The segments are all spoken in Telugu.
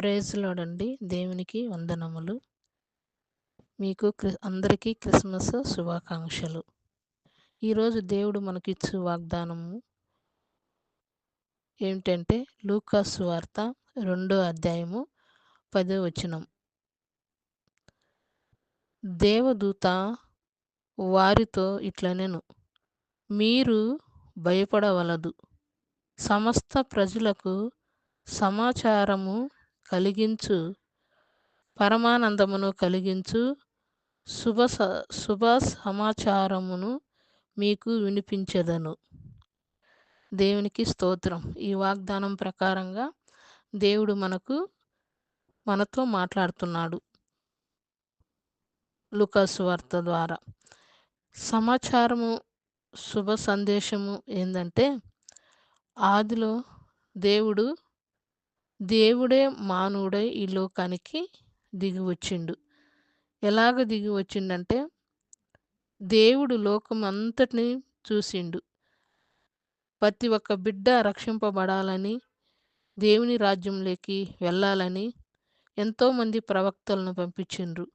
ప్రైజ్ దేవునికి వందనములు. మీకు అందరికీ క్రిస్మస్ శుభాకాంక్షలు. ఈరోజు దేవుడు మనకిచ్చు వాగ్దానము ఏమిటంటే లూకాస్ వార్త రెండో అధ్యాయము పదో వచనం. దేవదూత వారితో ఇట్లనెను మీరు భయపడవలదు సమస్త ప్రజలకు సమాచారము కలిగించు. పరమానందమును కలిగించు. శుభ స- శుభ సమాచారమును మీకు వినిపించదను. దేవునికి స్తోత్రం. ఈ వాగ్దానం ప్రకారంగా దేవుడు మనకు మనతో మాట్లాడుతున్నాడు. లుకాసు వార్త ద్వారా. సమాచారము శుభ సందేశము ఏంటంటే ఆదిలో దేవుడు దేవుడే మానవుడై ఈ లోకానికి దిగి వచ్చిండు ఎలాగ దిగి వచ్చిండంటే దేవుడు లోకం అంతటిని చూసిండు. ప్రతి ఒక్క బిడ్డ రక్షింపబడాలని దేవుని రాజ్యంలోకి వెళ్ళాలని ఎంతోమంది ప్రవక్తలను పంపించిండ్రు.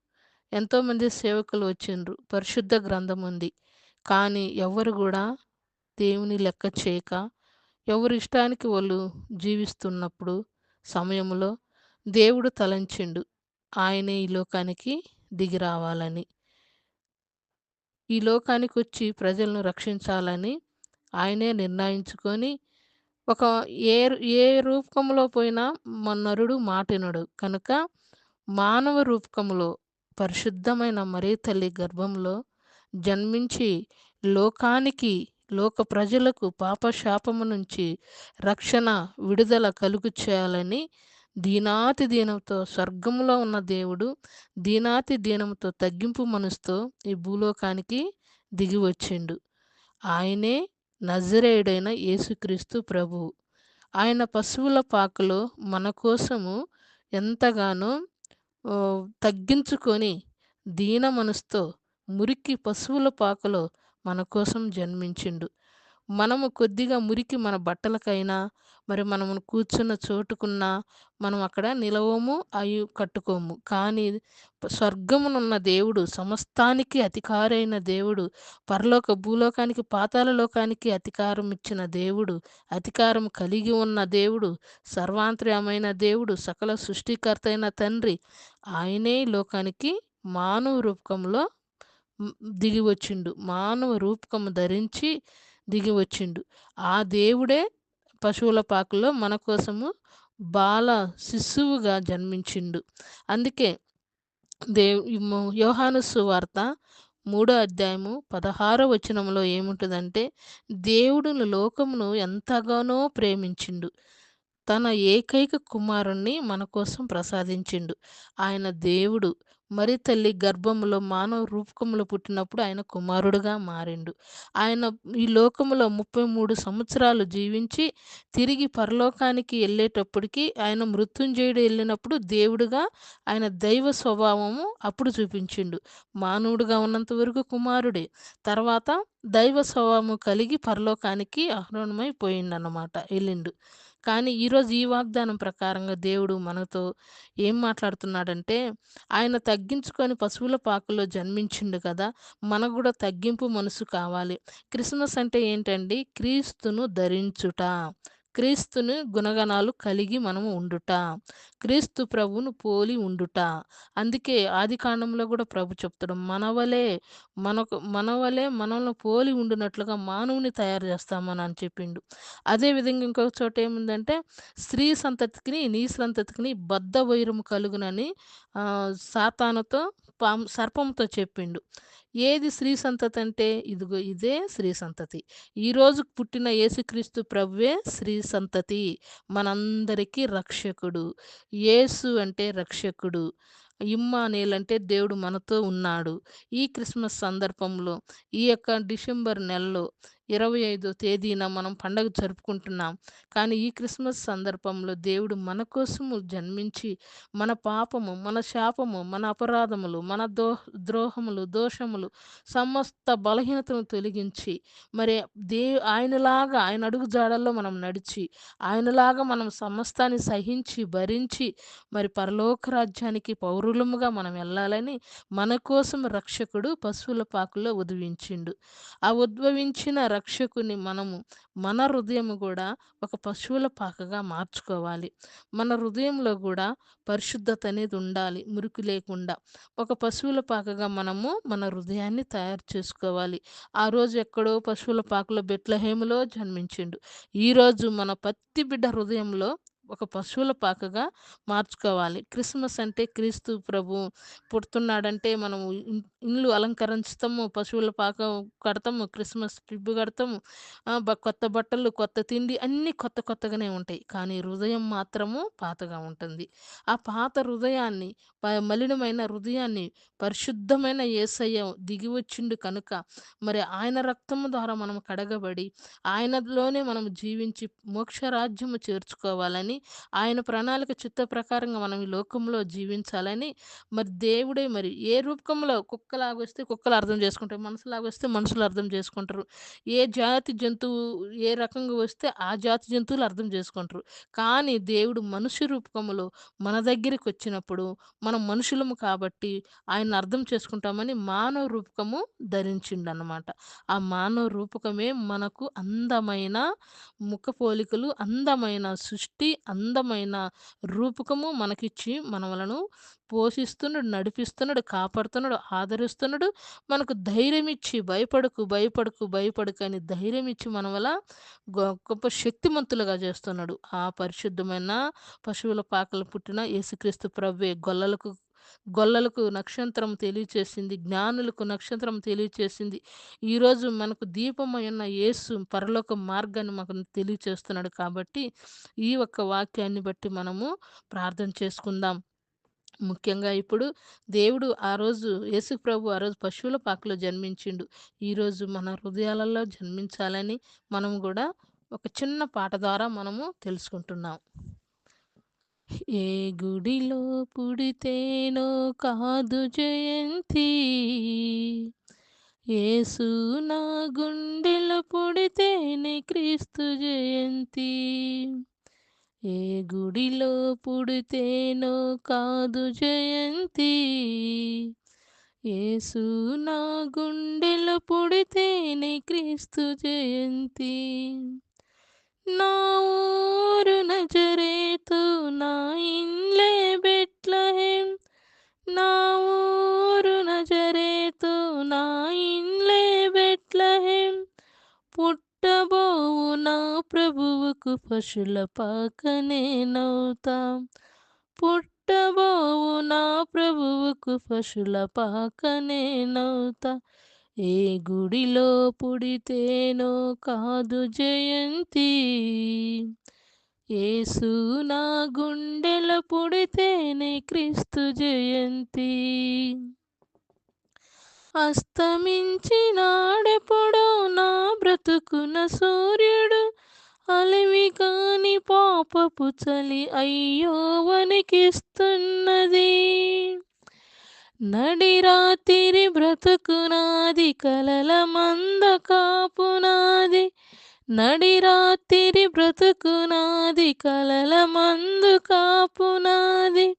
ఎంతోమంది సేవకులు వచ్చిండ్రు. పరిశుద్ధ గ్రంథం ఉంది. కానీ ఎవరు కూడా దేవుని లెక్క చేయక ఎవరి ఇష్టానికి వాళ్ళు జీవిస్తున్నప్పుడు సమయంలో దేవుడు తలంచిండు. ఆయనే ఈ లోకానికి దిగి రావాలని. ఈ లోకానికి వచ్చి ప్రజలను రక్షించాలని ఆయనే నిర్ణయించుకొని ఒక ఏ ఏ రూపంలో పోయినా మన్నరుడు మాటినడు. కనుక మానవ రూపకంలో పరిశుద్ధమైన మరీ తల్లి గర్భంలో జన్మించి లోకానికి లోక ప్రజలకు పాపశాపము నుంచి రక్షణ విడుదల కలుగు చేయాలని దీనాతి దీనంతో స్వర్గంలో ఉన్న దేవుడు దీనాతి దీనంతో తగ్గింపు మనసుతో ఈ భూలోకానికి దిగి వచ్చిండు. ఆయనే నజరేయుడైన యేసుక్రీస్తు ప్రభువు ఆయన పశువుల పాకలో మన కోసము ఎంతగానో తగ్గించుకొని దీన మనసుతో మురికి పశువుల పాకలో మన కోసం జన్మించిండు. మనము కొద్దిగా మురికి మన బట్టలకైనా మరి మనము కూర్చున్న చోటుకున్నా మనం అక్కడ నిలవము అయి కట్టుకోము. కానీ స్వర్గమునున్న దేవుడు సమస్తానికి అధికారైన దేవుడు పరలోక భూలోకానికి పాతాల లోకానికి అధికారం ఇచ్చిన దేవుడు అధికారం కలిగి ఉన్న దేవుడు సర్వాంతర్యమైన దేవుడు సకల సృష్టికర్త అయిన తండ్రి ఆయనే లోకానికి మానవ రూపకంలో దిగి వచ్చిండు మానవ రూపకము ధరించి దిగి వచ్చిండు ఆ దేవుడే పశువుల పాకలో మన కోసము బాల శిశువుగా జన్మించిండు. అందుకే దేవ్ యోహాను సువార్త మూడో అధ్యాయము పదహారో వచనంలో ఏముంటుందంటే దేవుడును లోకమును ఎంతగానో ప్రేమించిండు. తన ఏకైక కుమారుణ్ణి మన కోసం ప్రసాదించిండు. ఆయన దేవుడు. మరి తల్లి గర్భములో మానవ రూపకములో పుట్టినప్పుడు ఆయన కుమారుడుగా మారిండు. ఆయన ఈ లోకములో ముప్పై మూడు సంవత్సరాలు జీవించి తిరిగి పరలోకానికి వెళ్ళేటప్పటికి ఆయన మృత్యుంజయుడు వెళ్ళినప్పుడు దేవుడుగా ఆయన దైవ స్వభావము అప్పుడు చూపించిండు. మానవుడుగా ఉన్నంత వరకు కుమారుడే. తర్వాత దైవ స్వభావము కలిగి పరలోకానికి ఆహ్వానమై అన్నమాట వెళ్ళిండు కానీ ఈరోజు ఈ వాగ్దానం ప్రకారంగా దేవుడు మనతో ఏం మాట్లాడుతున్నాడంటే ఆయన తగ్గించుకొని పశువుల పాకలో జన్మించిండు కదా మనకు కూడా తగ్గింపు మనసు కావాలి. క్రిస్మస్ అంటే ఏంటండి? క్రీస్తును ధరించుట. క్రీస్తుని గుణగణాలు కలిగి మనము ఉండుట క్రీస్తు ప్రభువును పోలి ఉండుట. అందుకే ఆది కాండంలో కూడా ప్రభు చెప్తాడు మనవలే మనకు మనవలే మనల్ని పోలి ఉండినట్లుగా మానవుని తయారు చేస్తామని అని చెప్పిండు. అదేవిధంగా ఇంకొక చోట ఏముందంటే స్త్రీ సంతతికి నీ సంతతికి బద్ధ వైరము కలుగునని సాతానుతో పాము సర్పంతో చెప్పిండు. ఏది స్త్రీ సంతతి అంటే ఇదిగో ఇదే స్త్రీ సంతతి. ఈరోజు పుట్టిన యేసుక్రీస్తు ప్రవ్వే స్త్రీ సంతతి. మనందరికీ రక్షకుడు. యేసు అంటే రక్షకుడు. ఇమ్మానేలంటే దేవుడు మనతో ఉన్నాడు. ఈ క్రిస్మస్ సందర్భంలో ఈ యొక్క డిసెంబర్ నెలలో ఇరవై ఐదో తేదీన మనం పండగ జరుపుకుంటున్నాం. కానీ ఈ క్రిస్మస్ సందర్భంలో దేవుడు మన కోసము జన్మించి మన పాపము మన శాపము మన అపరాధములు మన దో ద్రోహములు దోషములు సమస్త బలహీనతను తొలగించి మరి దే ఆయనలాగా ఆయన అడుగు జాడల్లో మనం నడిచి ఆయనలాగా మనం సమస్తాన్ని సహించి భరించి మరి పరలోక రాజ్యానికి పౌరులముగా మనం వెళ్ళాలని మన కోసం రక్షకుడు పశువుల పాకులో ఉద్భవించిండు. ఆ ఉద్భవించిన రక్షకుని మనము మన హృదయం కూడా ఒక పశువుల పాకగా మార్చుకోవాలి. మన హృదయంలో కూడా పరిశుద్ధత అనేది ఉండాలి మురికి లేకుండా. ఒక పశువుల పాకగా మనము మన హృదయాన్ని తయారు చేసుకోవాలి. ఆ రోజు ఎక్కడో పశువుల పాకలో బెట్లహేములో జన్మించిండు. ఈరోజు మన పత్తి బిడ్డ హృదయంలో ఒక పశువుల పాకగా మార్చుకోవాలి. క్రిస్మస్ అంటే క్రీస్తు ప్రభు పుడుతున్నాడంటే మనం ఇండ్లు అలంకరించుతాము పశువుల పాక కడతాము క్రిస్మస్ ట్రిప్ కడతాము కొత్త బట్టలు కొత్త తిండి అన్నీ కొత్త కొత్తగానే ఉంటాయి. కానీ హృదయం మాత్రము పాతగా ఉంటుంది. ఆ పాత హృదయాన్ని మలినమైన హృదయాన్ని పరిశుద్ధమైన ఏసయ్య దిగి వచ్చిండు కనుక మరి ఆయన రక్తము ద్వారా మనం కడగబడి ఆయనలోనే మనం జీవించి మోక్షరాజ్యము చేర్చుకోవాలని ఆయన ప్రణాళిక చిత్త ప్రకారంగా మనం ఈ లోకంలో జీవించాలని మరి దేవుడే మరి ఏ రూపకంలో కుక్కలాగా వస్తే కుక్కలు అర్థం చేసుకుంటారు మనసులాగా వస్తే మనుషులు అర్థం చేసుకుంటారు ఏ జాతి జంతువు ఏ రకంగా వస్తే ఆ జాతి జంతువులు అర్థం చేసుకుంటారు. కానీ దేవుడు మనుషు రూపకంలో మన దగ్గరికి వచ్చినప్పుడు మనం మనుషులము కాబట్టి ఆయన అర్థం చేసుకుంటామని మానవ రూపకము ధరించిండు అన్నమాట ఆ మానవ రూపకమే మనకు అందమైన ముఖ పోలికలు అందమైన సృష్టి అందమైన రూపకము మనకిచ్చి మనవలను పోషిస్తున్నాడు నడిపిస్తున్నాడు కాపాడుతున్నాడు ఆదరిస్తున్నాడు. మనకు ధైర్యం ఇచ్చి భయపడకు భయపడకు భయపడకు అని ధైర్యం ఇచ్చి మన వల్ల గొ- గొప్ప శక్తిమంతులుగా చేస్తున్నాడు. ఆ పరిశుద్ధమైన పశువుల పాకలు పుట్టిన యేసుక్రీస్తు ప్రవ్వే గొల్లలకు గొల్లలకు నక్షత్రం తెలియచేసింది జ్ఞానులకు నక్షత్రం తెలియచేసింది. ఈరోజు మనకు దీపమైన యేసు పరలోక మార్గాన్ని మనకు తెలియచేస్తున్నాడు కాబట్టి ఈ ఒక్క వాక్యాన్ని బట్టి మనము ప్రార్థన చేసుకుందాం. ముఖ్యంగా ఇప్పుడు దేవుడు ఆ రోజు యేసు ప్రభు ఆ రోజు పశువుల పాకలో జన్మించిండు. ఈరోజు మన హృదయాలలో జన్మించాలని మనం కూడా ఒక చిన్న పాట ద్వారా మనము తెలుసుకుంటున్నాం. ఏ గుడిలో పుడితేనో కాదు జయంతి. ఏసు నా గుండెలో పుడితేనే క్రీస్తు జయంతి. ఏ గుడిలో పుడితేనో కాదు జయంతి. ఏసు నా గుండెలో పుడితేనే క్రీస్తు జయంతి. నా ఊరు నజరేతు నా ఇన్లే బెట్లహేం. నా ఊరు నజరేతు నా ఇన్లే బెట్లహేం. పుట్టబోవు నా ప్రభువుకు పశుల పాకనే నవ్వుతాం. పుట్టబోవు నా ప్రభువుకు పశుల పాకనే నవ్వుతా. ఏ గుడిలో పుడితేనో కాదు జయంతి. ఏసు నా గుండెల పుడితేనే క్రీస్తు జయంతి. అస్తమించినాడెప్పుడో నా బ్రతుకున సూర్యుడు అలివి కాని పాపపు చలి అయ్యో వణికిస్తున్నది. నడి రాత్రి బ్రతుకునాది కలల మంద కాపునాది నడి రాత్రి బ్రతుకునాది కలల మందు కాపునాది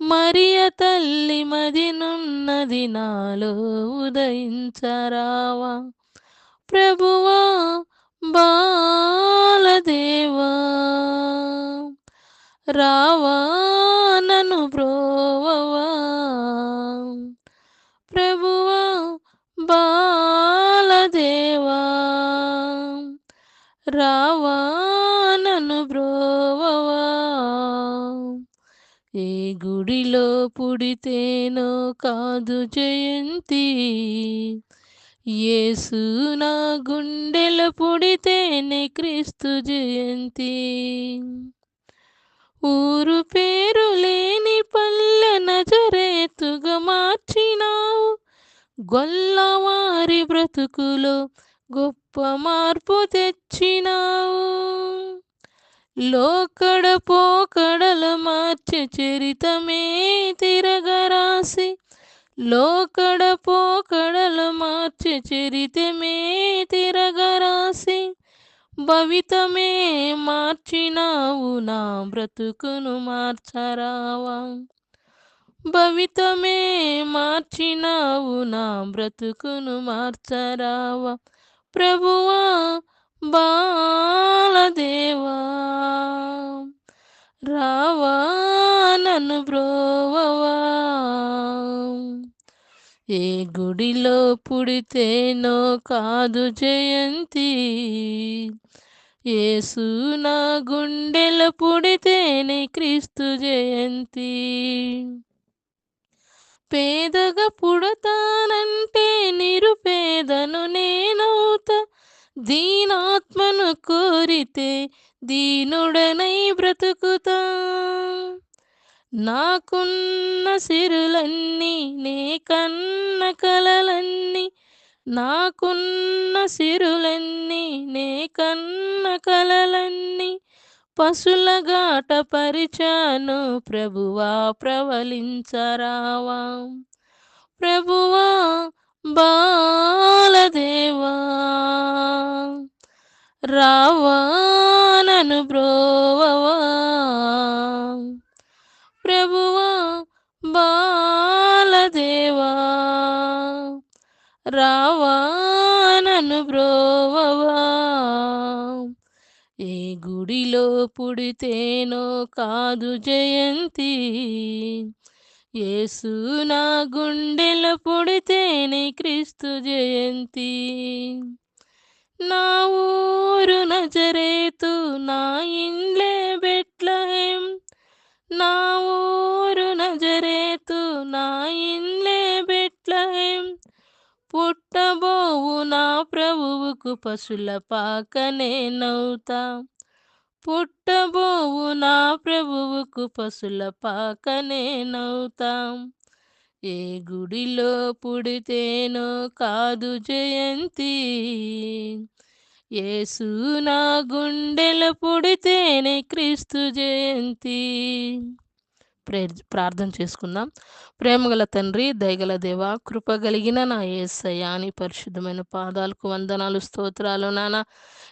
మరియ తల్లి మదినున్నది నాలో ఉదయించరావా. ప్రభువా బాలదేవా. రావా నన్ను బ్రోవవా ప్రభువా బాలదేవా రావానను నన్ను బ్రోవవా ఏ గుడిలో పుడితేనో కాదు జయంతి యేసు నా గుండెల పుడితేనే క్రీస్తు జయంతి. ఊరు పేరు లేని పల్లె నజరేతుగా మార్చినావు గొల్లవారి బ్రతుకులో గొప్ప మార్పు తెచ్చినావు. లోకడ పోకడల మార్చి చరితమే తిరగరాసి లోకడ పోకడల మార్చి చరితమే తిరగరాసి భవితమే మార్చినావు నా బ్రతుకును మార్చరావా. భవితమే మార్చినావు నా బ్రతుకును మార్చరావా. ప్రభువా బాలదేవా రావా నన్ను బ్రోవవా ఏ గుడిలో పుడితేనో కాదు జయంతి. ఏ నా గుండెల పుడితేనే క్రీస్తు జయంతి. పేదగా పుడతానంటే నిరుపేదను నేనవుతా. దీనాత్మను కోరితే దీనుడనై బ్రతుకుతా. నాకున్న సిరులన్నీ నే కన్న కలలన్నీ నాకున్న సిరులన్నీ నే కన్న కలలన్నీ పశులగాట పరిచాను ప్రభువా ప్రవలించరావా. ప్రభువా బాలదేవా. రావా నన్ను బ్రోవవా ప్రభువా బాలదేవా రావా బ్రోవవా. ఏ గుడిలో పుడితేనో కాదు జయంతి యేసు నా గుండెల పుడితేనే క్రీస్తు జయంతి. నా ఊరు నజరేతు నా ఇండ్లే బెట్లహేం నా ఊరు నజరేతు నా ఇండ్లే బెట్లహేం. పుట్టబోవు నా ప్రభువుకు పశుల పాకనే నవ్వుతా పుట్టబోవు నా ప్రభువుకు పశుల పాకనే నవ్వుతాం ఏ గుడిలో పుడితేనో కాదు జయంతి. యేసు నా గుండెల పుడితేనే క్రీస్తు జయంతి. ప్రే ప్రార్థన చేసుకుందాం. ప్రేమగల తండ్రి దయగల దేవ కృప కలిగిన నా ఏసయ్య అని పరిశుద్ధమైన పాదాలకు వందనాలు స్తోత్రాలు నాన్న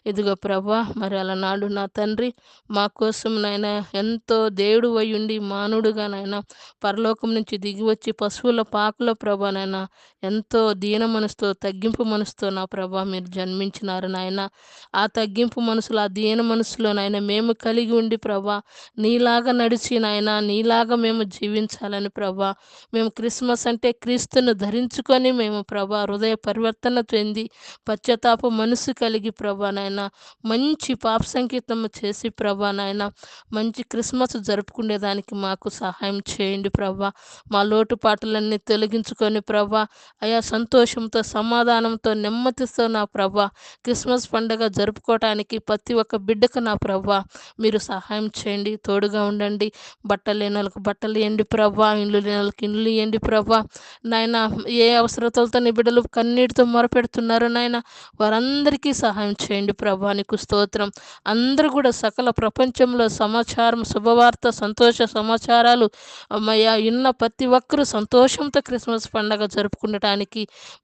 ఇదిగో ప్రభా మరి అలనాడు నా తండ్రి మా కోసం నాయన ఎంతో దేవుడు అయ్యుండి మానుడుగా నాయన. పరలోకం నుంచి దిగి వచ్చి పశువుల పాకలో ప్రభా నాయన ఎంతో దీన మనసుతో తగ్గింపు మనసుతో నా ప్రభా మీరు జన్మించినారు నాయన. ఆ తగ్గింపు మనసులో ఆ దీన మనసులో నాయన మేము కలిగి ఉండి ప్రభా నీలాగా నడిచి నాయన నీలాగా మేము జీవించాలని ప్రభా. మేము క్రిస్మస్ అంటే క్రీస్తును ధరించుకొని మేము ప్రభా హృదయ పరివర్తన చెంది పశ్చాత్తాప మనసు కలిగి ప్రభా నాయన మంచి పాప సంకీర్తం చేసి ప్రభా నాయన మంచి క్రిస్మస్ జరుపుకునేదానికి మాకు సహాయం చేయండి ప్రభా. మా లోటుపాట్లన్నీ తొలగించుకొని ప్రభా అయా సంతోషంతో సమాధానంతో నెమ్మదితో నా ప్రభా క్రిస్మస్ పండుగ జరుపుకోవటానికి ప్రతి ఒక్క బిడ్డకు నా ప్రభా మీరు సహాయం చేయండి తోడుగా ఉండండి. బట్టలు లేని వాళ్ళకి బట్టలు ఇవ్వండి ప్రభా ఇండ్లు లేని వాళ్ళకి ఇండ్లు ఇవ్వండి ప్రభా. నాయన ఏ అవసరతలతో నీ బిడ్డలు కన్నీటితో మొరపెడుతున్నారు నాయన వారందరికీ సహాయం చేయండి ప్రభా నీకు స్తోత్రం. అందరూ కూడా సకల ప్రపంచంలో సమాచారం శుభవార్త సంతోష సమాచారాలు అమ్మయ్య ఇన్న ప్రతి ఒక్కరూ సంతోషంతో క్రిస్మస్ పండగ జరుపుకుంటారు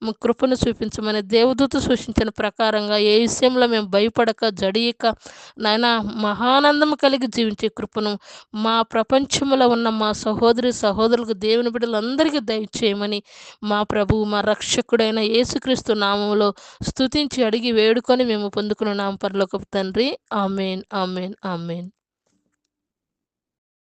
మీ కృపను చూపించమని దేవదూత సూచించిన ప్రకారంగా ఏ విషయంలో మేము భయపడక జడియక నాయన మహానందం కలిగి జీవించే కృపను మా ప్రపంచంలో ఉన్న మా సహోదరి సహోదరులకు దేవుని బిడ్డలందరికీ దయచేయమని మా ప్రభువు మా రక్షకుడైన యేసుక్రీస్తు నామంలో స్తుతించి అడిగి వేడుకొని మేము పొందుకున్న నామ పరలోకపు తండ్రి. Amen amen amen.